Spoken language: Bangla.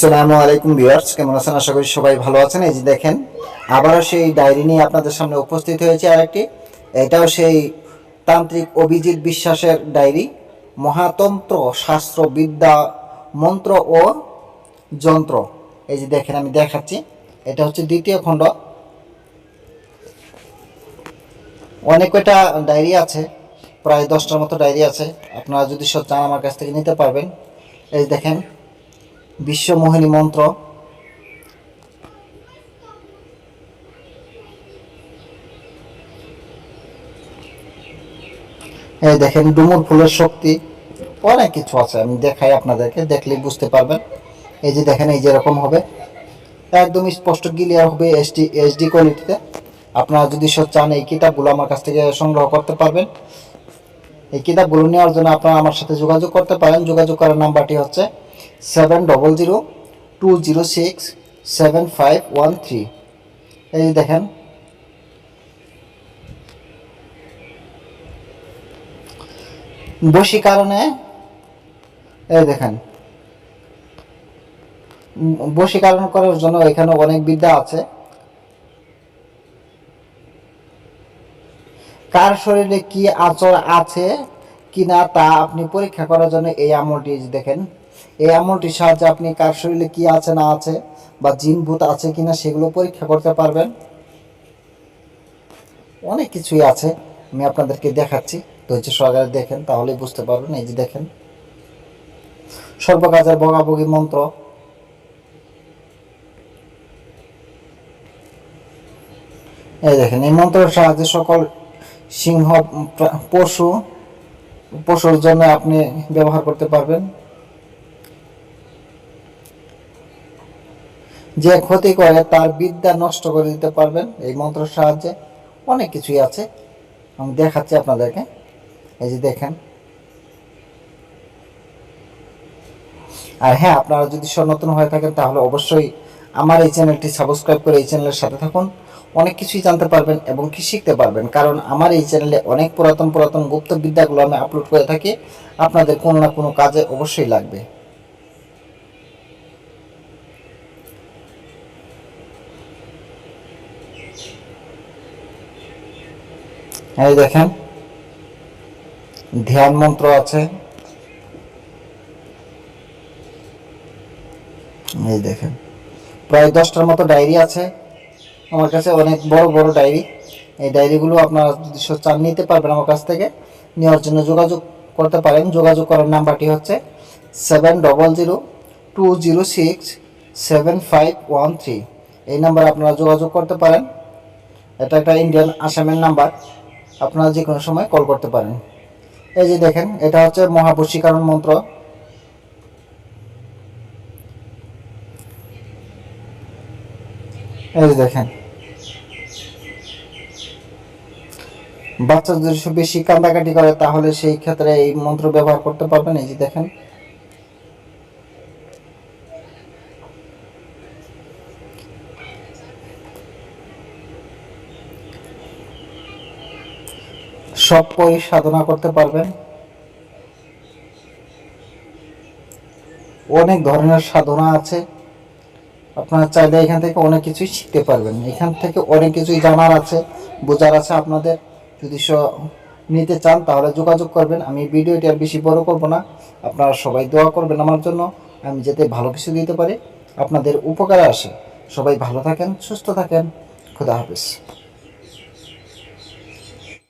আসসালামু আলাইকুম ভিউয়ার্স, কেমন আছেন? আশা করি সবাই ভালো আছেন। এই যে দেখেন, আবারও সেই ডায়েরি নিয়ে আপনাদের সামনে উপস্থিত হয়েছে আরেকটি। এটাও সেই তান্ত্রিক অভিজিৎ বিশ্বাসের ডায়েরি, মহাতন্ত্র শাস্ত্র বিদ্যা মন্ত্র ও যন্ত্র। এই যে দেখেন, আমি দেখাচ্ছি। এটা হচ্ছে দ্বিতীয় খণ্ড। অনেক কয়টা ডায়েরি আছে, প্রায় দশটার মতো ডায়েরি আছে। আপনারা যদি সব চান আমার কাছ থেকে নিতে পারবেন। এই দেখেন বিশ্বমোহিনী মন্ত্র। এই দেখেন, ডুমুর ফুলের শক্তি। অনেক কিছু আছে, আমি দেখাই আপনাদেরকে দেখলেই বুঝতে পারবেন। এই যে দেখেন, এই যেরকম হবে। একদম স্পষ্ট ক্লিয়ার হবে এইচডি এইচডি কোয়ালিটিতে আপনারা যদি সব চান, এই কিতাবগুলো আমার কাছ থেকে সংগ্রহ করতে পারবেন। এই কিতাবগুলো নেওয়ার জন্য আপনারা আমার সাথে যোগাযোগ করতে পারেন। যোগাযোগ করার নাম্বারটি হচ্ছে seven double zero two zero six seven five one three এই দেখেন। বসি কারণে, এই দেখেন। বশীকরণ করার জন্য এখানে অনেক বিদ্যা আছে। কার শরীরে কি আচর আছে? কিনা তা আপনি পরীক্ষা করার জন্য এই আমলটি দেখেন, এই আমলটির সাহায্যে আপনি কার শরীরে কি আছে না আছে বা জিন ভূত আছে কিনা সেগুলো পরীক্ষা করতে পারবেন। অনেক কিছুই আছে, আমি আপনাদেরকে দেখাচ্ছি, ধৈর্য সহকারে দেখেন, তাহলেই বুঝতে পারবেন, এই যে দেখেন। সর্বকাজের বগাবগি মন্ত্র। এই দেখেন, এই মন্ত্রের সাহায্যে সকল সিংহ পশু পশুর জন্য আপনি ব্যবহার করতে পারবেন। যে ক্ষতি করে তার বিদ্যা নষ্ট করে দিতে পারবেন, এই মন্ত্রের সাহায্যে অনেক কিছুই আছে। আমি দেখাচ্ছি আপনাদেরকে। এই যে দেখেন। আর হ্যাঁ আপনারা যদি সনাতন হয়ে থাকেন, তাহলে অবশ্যই আমার এই চ্যানেলটি সাবস্ক্রাইব করে এই চ্যানেলের সাথে থাকুন। অনেক কিছুই জানতে পারবেন এবং কি শিখতে পারবেন। কারণ আমার এই চ্যানেলে অনেক পুরাতন পুরাতন গুপ্ত বিদ্যাগুলো আমি আপলোড করে থাকি। আপনাদের কোনো না কোনো কাজে অবশ্যই লাগবে। এই দেখেন, ধ্যান মন্ত্র আছে। এই দেখেন, প্রায় দশটার মতো ডায়েরি আছে। আমার কাছে অনেক বড় বড় ডায়েরি। এই ডায়েরিগুলো আপনারা যদি চান, নিতে পারবেন আমার কাছ থেকে। নেওয়ার জন্য যোগাযোগ করতে পারেন। যোগাযোগ করার নাম্বারটি হচ্ছে seven double zero two zero six seven five one three. এই নাম্বারে আপনারা যোগাযোগ করতে পারেন। এটা একটা ইন্ডিয়ান আসামের নাম্বার। আপনারা যে কোনো সময় কল করতে পারেন। এই যে দেখেন, এটা হচ্ছে মহাবশীকরণ মন্ত্র। এই যে দেখেন বাচ্চা যদি বেশি কান্দাকাটি করে, তাহলে সেই ক্ষেত্রে এই মন্ত্র ব্যবহার করতে পারবেন? এই যে দেখেন। সব বই সাধনা করতে পারবেন। অনেক ধরনের সাধনা আছে। আপনারা চাইলে এখান থেকে অনেক কিছুই শিখতে পারবেন। এখান থেকে অনেক কিছুই জানার আছে, বোঝার আছে আপনাদের। যদি নিতে চান, তাহলে যোগাযোগ করবেন। আমি ভিডিওটি আর বেশি বড় করব না। আপনারা সবাই দোয়া করবেন আমার জন্য। আমি যাতে ভালো কিছু দিতে পারি। আপনাদের উপকারে আসে। সবাই ভালো থাকেন, সুস্থ থাকেন। খুদা হাফিজ।